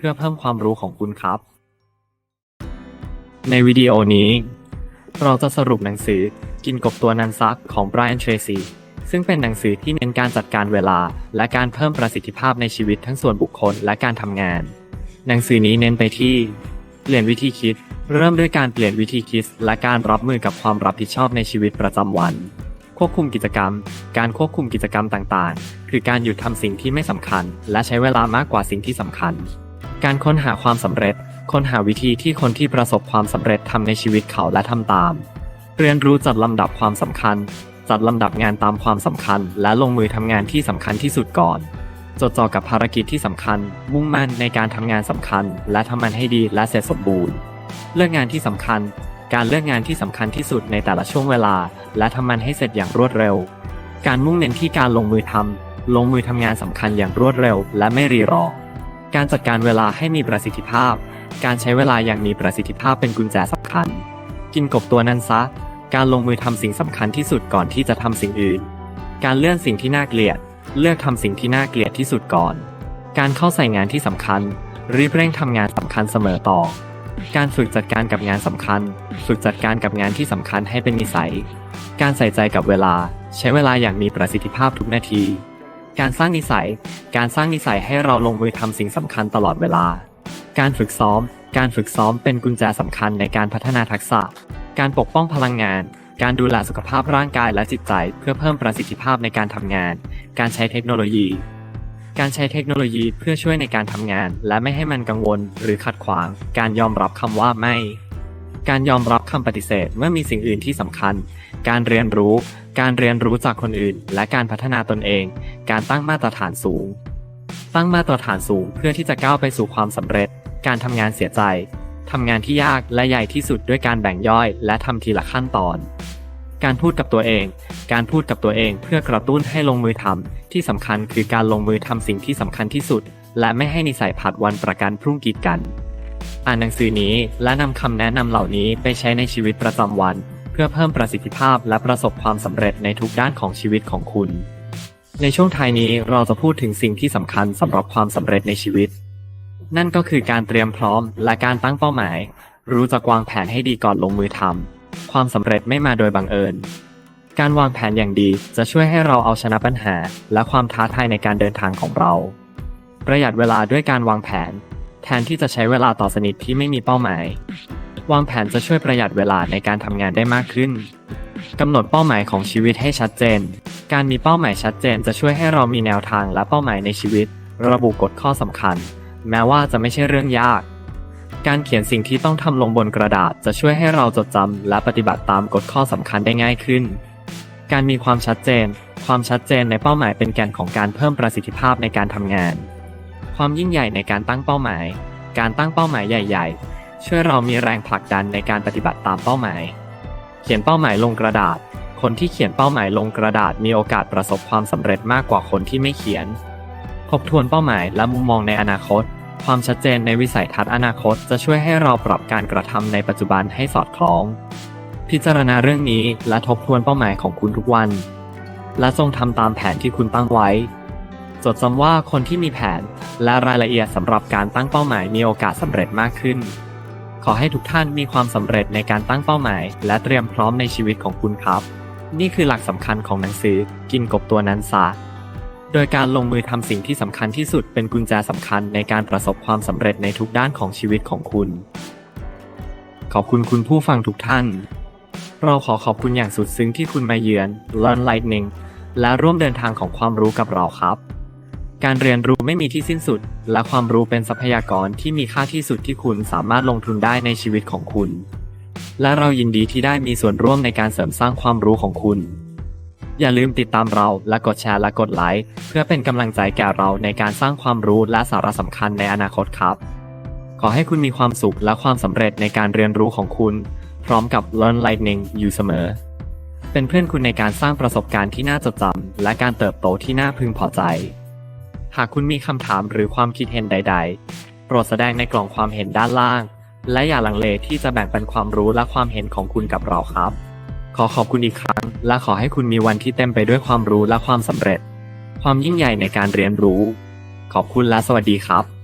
พื่อเพิ่มความรู้ของคุณครับ ในวิดีโอนี้ เราจะสรุปหนังสือกินกบตัวนันซักของ Brian Tracy ซึ่งเป็นหนังสือที่เน้นการจัดการเวลา และการเพิ่มประสิทธิภาพในชีวิตทั้งส่วนบุคคลและการทำงาน หนังสือนี้เน้นไปที่ เปลี่ยนวิธีคิด เริ่มด้วยการเปลี่ยนวิธีคิด และการรับมือกับความรับผิดชอบในชีวิตประจำวัน ควบคุมกิจกรรม การควบคุมกิจกรรมต่างๆ คือการหยุดทำสิ่งที่ไม่สำคัญ และใช้เวลามากกว่าสิ่งที่สำคัญ การค้นหาความสำเร็จ ค้นหาวิธีที่คนที่ประสบความสำเร็จทำในชีวิตเขาและทำตาม เรียนรู้จัดลำดับความสำคัญ จัดลำดับงานตามความสำคัญ และลงมือทำงานที่สำคัญที่สุดก่อน จดจ่อกับภารกิจที่สำคัญ มุ่งมั่นในการทำงานสำคัญ และทำมันให้ดีและเสร็จสมบูรณ์ เลือกงานที่สำคัญ การเลือกงานที่สำคัญที่สุดในแต่ละช่วงเวลา และทำมันให้เสร็จอย่างรวดเร็ว การมุ่งเน้นที่การลงมือทำลงมือทำงานสำคัญอย่างรวดเร็ว และไม่รีรอ การจัดการเวลาให้มีประสิทธิภาพ การใช้เวลาอย่างมีประสิทธิภาพเป็นกุญแจสำคัญ กินกบตัวนั้นซะ การลงมือทำสิ่งสำคัญที่สุดก่อนที่จะทำสิ่งอื่น การเลื่อนสิ่งที่น่าเกลียด เลือกทำสิ่งที่น่าเกลียดที่สุดก่อน การเข้าใส่งานที่สำคัญ รีบเร่งทำงานสำคัญเสมอต่อ การฝึกจัดการกับงานสำคัญ ฝึกจัดการกับงานที่สำคัญให้เป็นนิสัย การใส่ใจกับเวลา ใช้เวลาอย่างมีประสิทธิภาพทุกนาที การสร้างนิสัย การสร้างนิสัยให้เราลงมือทำสิ่งสำคัญตลอดเวลา การฝึกซ้อม การฝึกซ้อมเป็นกุญแจสำคัญในการพัฒนาทักษะ การปกป้องพลังงาน การดูแลสุขภาพร่างกายและจิตใจ เพื่อเพิ่มประสิทธิภาพในการทำงาน การใช้เทคโนโลยี การใช้เทคโนโลยีเพื่อช่วยในการทำงาน และไม่ให้มันกังวล หรือขัดขวาง การยอมรับคำว่าไม่ การยอมรับคำปฏิเสธเมื่อมีสิ่งอื่นที่สำคัญ การเรียนรู้ การเรียนรู้จากคนอื่น และการพัฒนาตนเอง การตั้งมาตรฐานสูง ตั้งมาตรฐานสูงเพื่อที่จะก้าวไปสู่ความสำเร็จ การทำงานเสียใจทำงานที่ยากและใหญ่ที่สุดด้วยการแบ่งย่อย และทำทีละขั้นตอน การพูดกับตัวเอง การพูดกับตัวเองเพื่อกระตุ้นให้ลงมือทำที่สำคัญคือการลงมือทำสิ่งที่สำคัญที่สุด และไม่ให้นิสัยผัดวันประกันพรุ่งกีดกัน อ่านหนังสือนี้และนำคำแนะนำเหล่านี้ไปใช้ในชีวิตประจำวัน เพื่อเพิ่มประสิทธิภาพและประสบความสำเร็จในทุกด้านของชีวิตของคุณ ในช่วงท้ายนี้เราจะพูดถึงสิ่งที่สำคัญสำหรับความสำเร็จในชีวิต นั่นก็คือการเตรียมพร้อมและการตั้งเป้าหมาย รู้จักวางแผนให้ดีก่อนลงมือทำความสำเร็จไม่มาโดยบังเอิญการวางแผนอย่างดีจะช่วยให้เราเอาชนะปัญหา และความท้าทายในการเดินทางของเรา ประหยัดเวลาด้วยการวางแผน แทนที่จะใช้เวลาต่อสนิทที่ไม่มีเป้าหมายวางแผนจะช่วยประหยัดเวลาในการทำงานได้มากขึ้นกำหนดเป้าหมายของชีวิตให้ชัดเจน การมีเป้าหมายชัดเจนจะช่วยให้เรามีแนวทางและเป้าหมายในชีวิต ระบุกฎข้อสำคัญ แม้ว่าจะไม่ใช่เรื่องยาก การเขียนสิ่งที่ต้องทำลงบนกระดาษจะช่วยให้เราจดจำและปฏิบัติตามกฎข้อสำคัญได้ง่ายขึ้น การมีความชัดเจน ความชัดเจนในเป้าหมายเป็นแกนของการเพิ่มประสิทธิภาพในการทำงาน ความยิ่งใหญ่ในการตั้งเป้าหมาย การตั้งเป้าหมายใหญ่ๆ ช่วยเรามีแรงผลักดันในการปฏิบัติตามเป้าหมาย เขียนเป้าหมายลงกระดาษ คนที่เขียนเป้าหมายลงกระดาษมีโอกาสประสบความสำเร็จมากกว่าคนที่ไม่เขียน ทบทวนเป้าหมายและมุมมองในอนาคต ความชัดเจนในวิสัยทัศน์อนาคตจะช่วยให้เราปรับการกระทำในปัจจุบันให้สอดคล้อง พิจารณาเรื่องนี้และทบทวนเป้าหมายของคุณทุกวัน และจงทำตามแผนที่คุณตั้งไว้ จดจำว่าคนที่มีแผนและรายละเอียดสำหรับการตั้งเป้าหมายมีโอกาสสำเร็จมากขึ้น ขอให้ทุกท่านมีความสำเร็จในการตั้งเป้าหมาย และเตรียมพร้อมในชีวิตของคุณครับ นี่คือหลักสำคัญของหนังสือกินกบตัวนั้นซะโดยการลงมือทำสิ่งที่สำคัญที่สุดเป็นกุญแจสำคัญในการประสบความสำเร็จในทุกด้านของชีวิตของคุณ ขอบคุณคุณผู้ฟังทุกท่าน เราขอขอบคุณอย่างสุดซึ้งที่คุณมาเยือน Learn Lightning และร่วมเดินทางของความรู้กับเราครับ การเรียนรู้ไม่มีที่สิ้นสุด และความรู้เป็นทรัพยากรที่มีค่าที่สุดที่คุณสามารถลงทุนได้ในชีวิตของคุณ และเรายินดีที่ได้มีส่วนร่วมในการเสริมสร้างความรู้ของคุณ อย่าลืมติดตามเราและกดแชร์และกดไลค์เพื่อเป็นกำลังใจแก่เราในการสร้างความรู้และสาระสำคัญในอนาคตครับ ขอให้คุณมีความสุขและความสำเร็จในการเรียนรู้ของคุณ พร้อมกับ Learn Lightning อยู่เสมอ เป็นเพื่อนคุณในการสร้างประสบการณ์ที่น่าจดจำและการเติบโตที่น่าพึงพอใจ หากคุณมีคำถามหรือความคิดเห็นใด ๆ โปรดแสดงในกล่องความเห็นด้านล่าง และอย่าลังเลที่จะแบ่งปันความรู้และความเห็นของคุณกับเราครับ ขอขอบคุณอีกครั้ง และขอให้คุณมีวันที่เต็มไปด้วยความรู้และความสำเร็จ ความยิ่งใหญ่ในการเรียนรู้ ขอบคุณและสวัสดีครับ